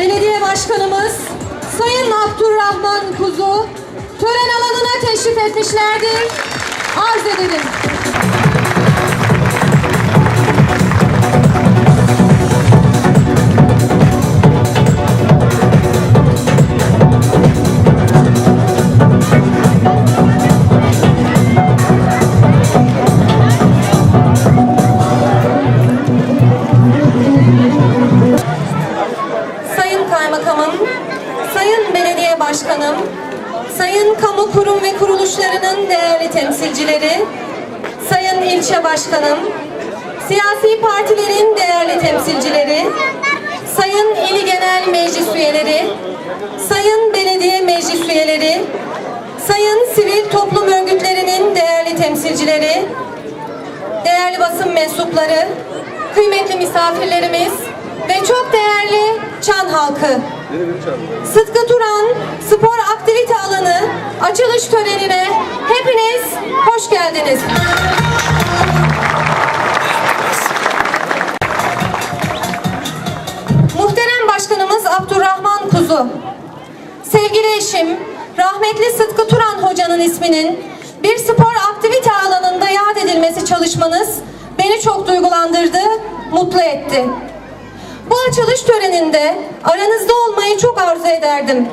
Belediye Başkanımız Sayın Abdurrahman Kuzu tören alanına teşrif etmişlerdir. Arz edelim. Sayın Kamu Kurum ve Kuruluşlarının değerli temsilcileri, Sayın İlçe Başkanım, siyasi partilerin değerli temsilcileri, Sayın İl Genel Meclis üyeleri, Sayın Belediye Meclis üyeleri, Sayın sivil toplum örgütlerinin değerli temsilcileri, değerli basın mensupları, kıymetli misafirlerimiz ve çok değerli Çan halkı. Sıtkı Turan Spor Aktivite Alanı açılış törenine hepiniz hoş geldiniz. Muhterem Başkanımız Abdurrahman Kuzu, sevgili eşim, rahmetli Sıtkı Turan Hoca'nın isminin bir spor aktivite alanında yad edilmesi çalışmanız beni çok duygulandırdı, mutlu etti. Bu açılış töreninde aranızda olmayı çok arzu ederdim.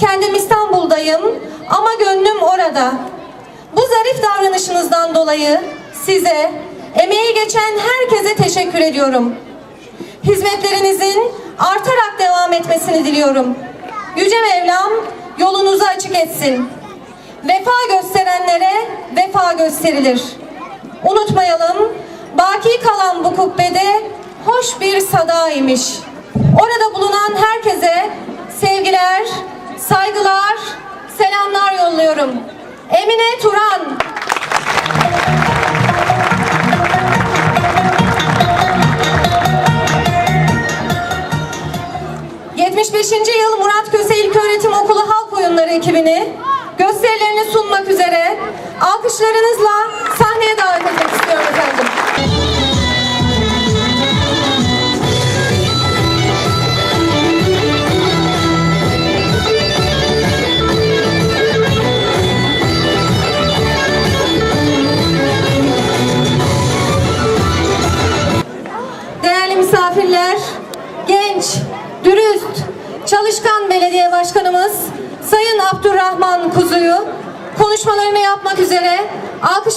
Kendim İstanbul'dayım ama gönlüm orada. Bu zarif davranışınızdan dolayı size, emeği geçen herkese teşekkür ediyorum. Hizmetlerinizin artarak devam etmesini diliyorum. Yüce Mevlam yolunuzu açık etsin. Vefa gösterenlere vefa gösterilir. Unutmayalım, baki kalan bu kubbede hoş bir sada. Orada bulunan herkese sevgiler, saygılar, selamlar yolluyorum. Emine Turan, 75. yıl Murat Köse İlköğretim Okulu Halk Oyunları ekibini gösterilerini sunmak üzere alkışlarınızla sahneye davet etmek istiyorum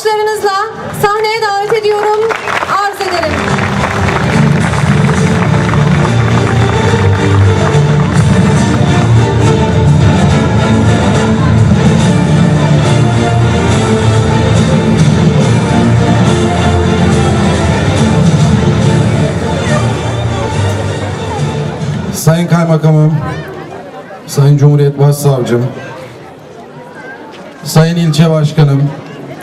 alkışlarınızla sahneye davet ediyorum, arz ederim. Sayın Kaymakamım, Sayın Cumhuriyet Başsavcım, Sayın İlçe Başkanım,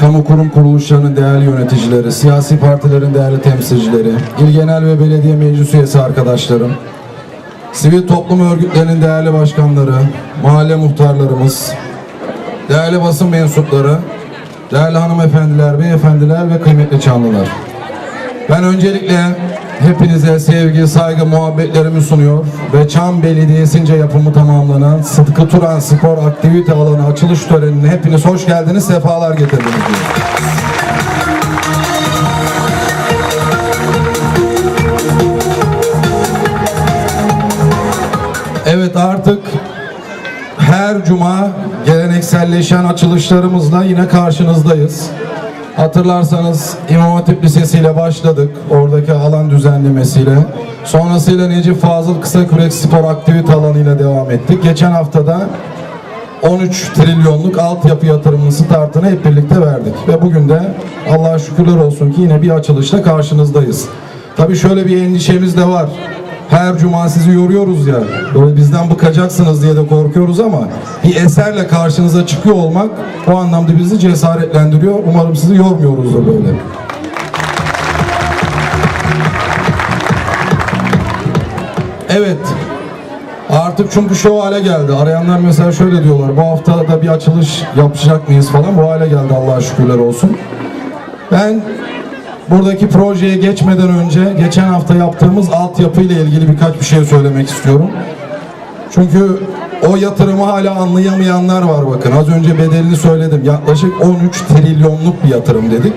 kamu kurum kuruluşlarının değerli yöneticileri, siyasi partilerin değerli temsilcileri, il genel ve belediye meclis üyesi arkadaşlarım, sivil toplum örgütlerinin değerli başkanları, mahalle muhtarlarımız, değerli basın mensupları, değerli hanımefendiler, beyefendiler ve kıymetli çanlılar. Ben öncelikle hepinize sevgi, saygı, muhabbetlerimi sunuyor ve Çam Belediyesi'nce yapımı tamamlanan Sıtkı Turan Spor Aktivite Alanı açılış törenine hepiniz hoş geldiniz, sefalar getirdiniz. diyorum. Evet artık her cuma gelenekselleşen açılışlarımızla yine karşınızdayız. Hatırlarsanız İmam Hatip Lisesi ile başladık. Oradaki alan düzenlemesiyle. Sonrasıyla Necip Fazıl Kısakürek Spor Aktivite Alanı ile devam ettik. Geçen haftada 13 trilyonluk altyapı yatırımını startını hep birlikte verdik. Ve bugün de Allah'a şükürler olsun ki yine bir açılışla karşınızdayız. Tabii şöyle bir endişemiz de var. Her cuma sizi yoruyoruz ya. Böyle bizden bıkacaksınız diye de korkuyoruz ama bir eserle karşınıza çıkıyor olmak o anlamda bizi cesaretlendiriyor. Umarım sizi yormuyoruzdur böyle. Evet. Artık çünkü şu hale geldi. Arayanlar mesela şöyle diyorlar. Bu hafta da bir açılış yapacak mıyız falan. Bu hale geldi Allah'a şükürler olsun. Ben buradaki projeye geçmeden önce geçen hafta yaptığımız altyapı ile ilgili birkaç bir şey söylemek istiyorum. Çünkü o yatırımı hala anlayamayanlar var bakın. Az önce bedelini söyledim. Yaklaşık 13 trilyonluk bir yatırım dedik.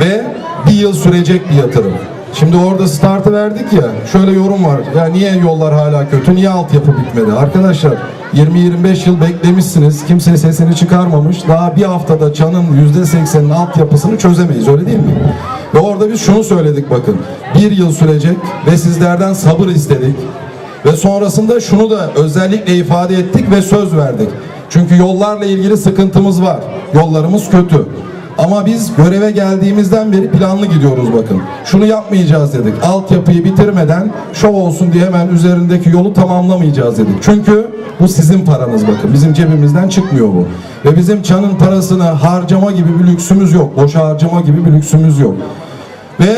Ve bir yıl sürecek bir yatırım. Şimdi orada startı verdik ya. Şöyle yorum var. Ya niye yollar hala kötü? Niye altyapı bitmedi? Arkadaşlar 20-25 yıl beklemişsiniz. Kimse sesini çıkarmamış. Daha bir haftada Çan'ın %80'inin altyapısını çözemeyiz. Öyle değil mi? Ve orada biz şunu söyledik bakın. Bir yıl sürecek ve sizlerden sabır istedik. Ve sonrasında şunu da özellikle ifade ettik ve söz verdik. Çünkü yollarla ilgili sıkıntımız var. Yollarımız kötü. Ama biz göreve geldiğimizden beri planlı gidiyoruz bakın. Şunu yapmayacağız dedik. Altyapıyı bitirmeden şov olsun diye hemen üzerindeki yolu tamamlamayacağız dedik. Çünkü bu sizin paranız bakın. Bizim cebimizden çıkmıyor bu. Ve bizim çanın parasını harcama gibi bir lüksümüz yok. Boşa harcama gibi bir lüksümüz yok. Ve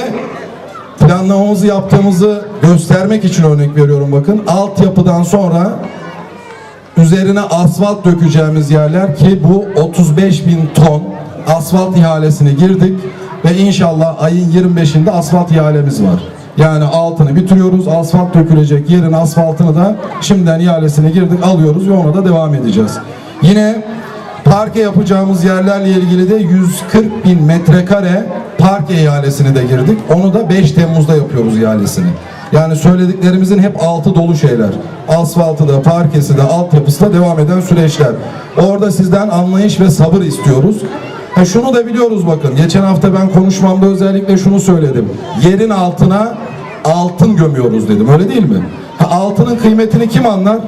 planlamamızı yaptığımızı göstermek için örnek veriyorum bakın. Altyapıdan sonra üzerine asfalt dökeceğimiz yerler ki bu 35 bin ton asfalt ihalesine girdik ve inşallah ayın 25'inde asfalt ihalemiz var. Yani altını bitiriyoruz. Asfalt dökülecek yerin asfaltını da şimdiden ihalesine girdik alıyoruz ve ona da devam edeceğiz. Yine parke yapacağımız yerlerle ilgili de 140 bin metrekare parke ihalesine de girdik. Onu da 5 Temmuz'da yapıyoruz ihalesini. Yani söylediklerimizin hep altı dolu şeyler. Asfaltı da, parkesi de, altyapısı da devam eden süreçler. Orada sizden anlayış ve sabır istiyoruz. Ha şunu da biliyoruz bakın. Geçen hafta ben konuşmamda özellikle şunu söyledim. Yerin altına altın gömüyoruz dedim. Öyle değil mi? Ha, altının kıymetini kim anlar?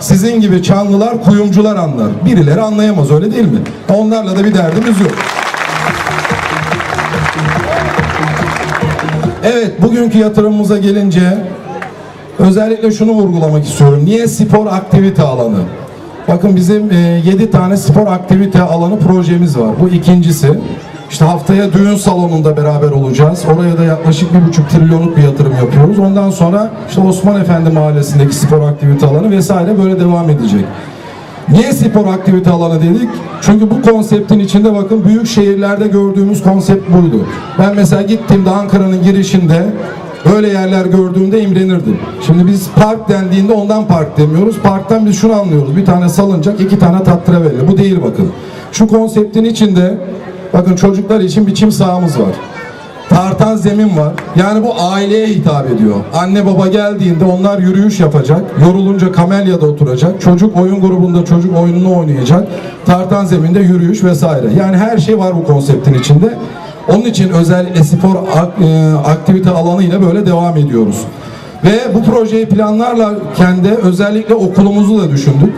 Sizin gibi çanlılar, kuyumcular anlar. Birileri anlayamaz öyle değil mi? Onlarla da bir derdimiz yok. Evet, bugünkü yatırımımıza gelince özellikle şunu vurgulamak istiyorum. Niye spor aktivite alanı? Bakın bizim 7 tane spor aktivite alanı projemiz var. Bu ikincisi. İşte haftaya düğün salonunda beraber olacağız. Oraya da yaklaşık bir buçuk trilyonluk bir yatırım yapıyoruz. Ondan sonra işte Osman Efendi Mahallesi'ndeki spor aktivite alanı vesaire böyle devam edecek. Niye spor aktivite alanı dedik? Çünkü bu konseptin içinde bakın büyük şehirlerde gördüğümüz konsept buydu. Ben mesela gittiğimde Ankara'nın girişinde öyle yerler gördüğümde imrenirdim. Şimdi biz park dendiğinde ondan park demiyoruz. Parktan biz şunu anlıyoruz. Bir tane salıncak, iki tane tatravelli. Bu değil bakın. Şu konseptin içinde bakın çocuklar için bir çim sahamız var tartan zemin var. Yani bu aileye hitap ediyor. Anne baba geldiğinde onlar yürüyüş yapacak. Yorulunca kamelyada oturacak. Çocuk oyun grubunda çocuk oyununu oynayacak. Tartan zeminde yürüyüş vesaire. Yani her şey var bu konseptin içinde. Onun için özellikle spor e, aktivite alanıyla böyle devam ediyoruz. Ve bu projeyi planlarken de özellikle okulumuzu da düşündük.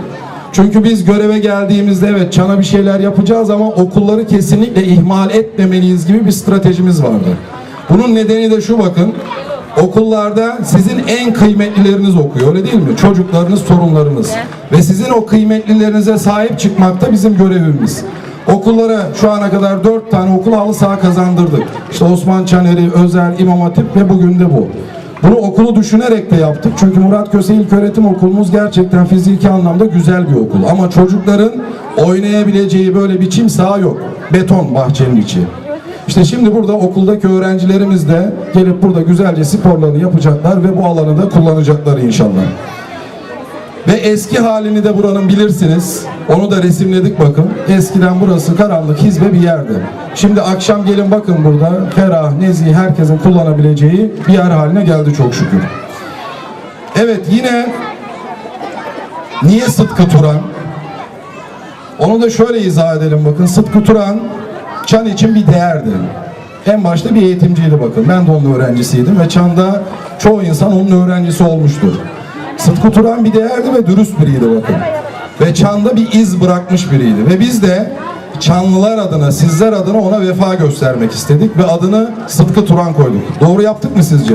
Çünkü biz göreve geldiğimizde evet çana bir şeyler yapacağız ama okulları kesinlikle ihmal etmemeliyiz gibi bir stratejimiz vardı. Bunun nedeni de şu bakın. Okullarda sizin en kıymetlileriniz okuyor öyle değil mi? Çocuklarınız, torunlarınız. Ve sizin o kıymetlilerinize sahip çıkmak da bizim görevimiz. Okullara şu ana kadar dört tane okul halı saha kazandırdık. İşte Osman Çaneri, Özel, İmam Hatip ve bugün de bu. Bunu okulu düşünerek de yaptık. Çünkü Murat Köse İlköğretim Okulumuz gerçekten fiziki anlamda güzel bir okul. Ama çocukların oynayabileceği böyle bir çim saha yok. Beton bahçenin içi. İşte şimdi burada okuldaki öğrencilerimiz de gelip burada güzelce sporlarını yapacaklar ve bu alanı da kullanacaklar inşallah. Ve eski halini de buranın bilirsiniz. Onu da resimledik bakın. Eskiden burası karanlık, hizbe bir yerdi. Şimdi akşam gelin bakın burada ferah, nezih, herkesin kullanabileceği bir yer haline geldi çok şükür. Evet yine niye Sıtkı Turan? Onu da şöyle izah edelim bakın. Sıtkı Turan Çan için bir değerdi. En başta bir eğitimciydi bakın. Ben de onun öğrencisiydim ve Çan'da çoğu insan onun öğrencisi olmuştur. Sıtkı Turan bir değerdi ve dürüst biriydi bakın. Ve Çan'da bir iz bırakmış biriydi. Ve biz de Çanlılar adına, sizler adına ona vefa göstermek istedik ve adını Sıtkı Turan koyduk. Doğru yaptık mı sizce?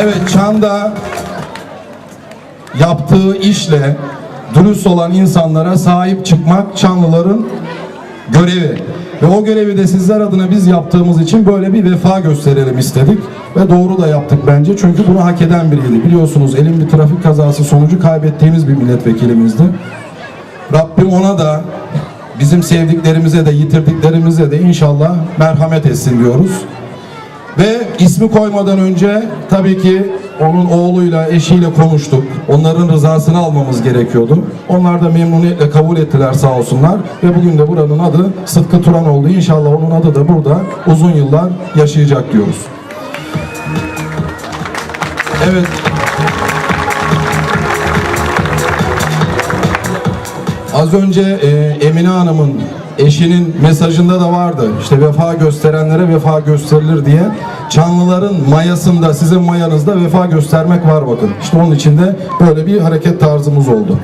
Evet Çan'da yaptığı işle dürüst olan insanlara sahip çıkmak Çanlıların görevi. Ve o görevi de sizler adına biz yaptığımız için böyle bir vefa gösterelim istedik. Ve doğru da yaptık bence. Çünkü bunu hak eden biriydi. Biliyorsunuz elin bir trafik kazası sonucu kaybettiğimiz bir milletvekilimizdi. Rabbim ona da bizim sevdiklerimize de yitirdiklerimize de inşallah merhamet etsin diyoruz. Ve ismi koymadan önce tabii ki onun oğluyla, eşiyle konuştuk. Onların rızasını almamız gerekiyordu. Onlar da memnuniyetle kabul ettiler sağ olsunlar. Ve bugün de buranın adı Sıtkı Turan oldu. İnşallah onun adı da burada uzun yıllar yaşayacak diyoruz. Evet. Az önce e, Emine Hanım'ın eşinin mesajında da vardı. İşte vefa gösterenlere vefa gösterilir diye. Çanlıların mayasında, sizin mayanızda vefa göstermek var bakın. İşte onun içinde böyle bir hareket tarzımız oldu.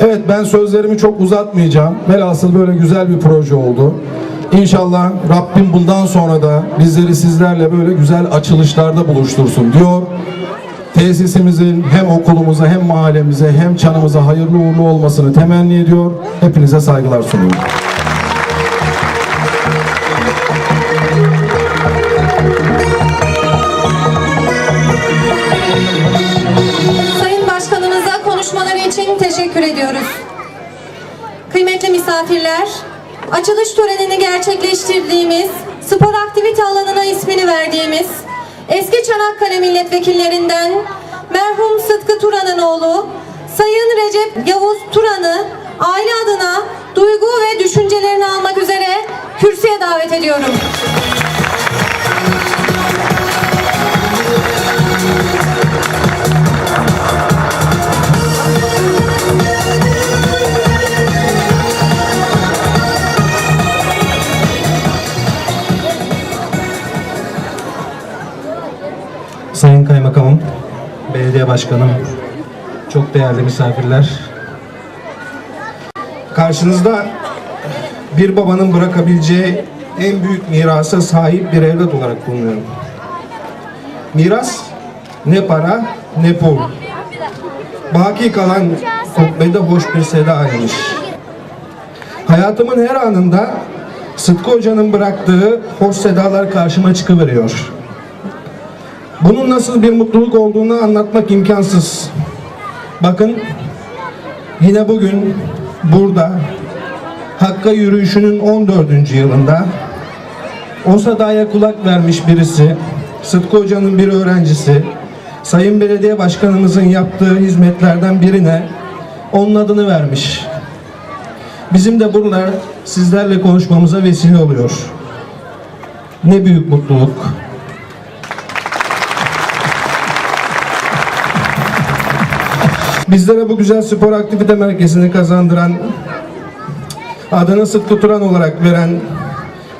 Evet ben sözlerimi çok uzatmayacağım. Velhasıl böyle güzel bir proje oldu. İnşallah Rabbim bundan sonra da bizleri sizlerle böyle güzel açılışlarda buluştursun diyor. Tesisimizin hem okulumuza hem mahallemize hem çanımıza hayırlı uğurlu olmasını temenni ediyor. Hepinize saygılar sunuyorum. Konuşmaları için teşekkür ediyoruz. Kıymetli misafirler, açılış törenini gerçekleştirdiğimiz, spor aktivite alanına ismini verdiğimiz eski Çanakkale milletvekillerinden merhum Sıtkı Turan'ın oğlu Sayın Recep Yavuz Turan'ı aile adına duygu ve düşüncelerini almak üzere kürsüye davet ediyorum. Başkanım, çok değerli misafirler. Karşınızda bir babanın bırakabileceği en büyük mirasa sahip bir evlat olarak bulunuyorum. Miras ne para ne pul. Baki kalan kubbede hoş bir seda imiş. Hayatımın her anında Sıtkı Hoca'nın bıraktığı hoş sedalar karşıma çıkıveriyor. Bunun nasıl bir mutluluk olduğunu anlatmak imkansız. Bakın yine bugün burada Hakka yürüyüşünün 14. yılında o sadaya kulak vermiş birisi, Sıtkı Hoca'nın bir öğrencisi, Sayın Belediye Başkanımızın yaptığı hizmetlerden birine onun adını vermiş. Bizim de burada sizlerle konuşmamıza vesile oluyor. Ne büyük mutluluk. Bizlere bu güzel spor aktivite merkezini kazandıran, adını Sıtkı Turan olarak veren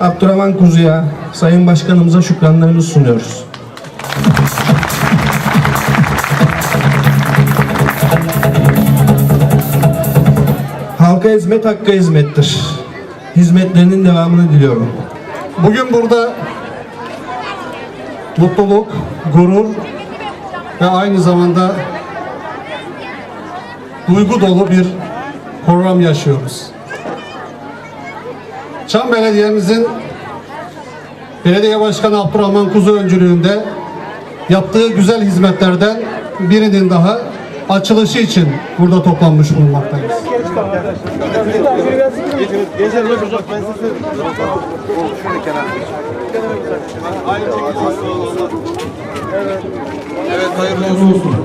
Abdurrahman Kuzu'ya, Sayın Başkanımıza şükranlarımızı sunuyoruz. Halka hizmet hakka hizmettir. Hizmetlerinin devamını diliyorum. Bugün burada mutluluk, gurur ve aynı zamanda duygu dolu bir program yaşıyoruz. Çam Belediye'mizin Belediye Başkanı Abdurrahman Kuzu öncülüğünde yaptığı güzel hizmetlerden birinin daha açılışı için burada toplanmış bulunmaktayız. Hayırlı olsun.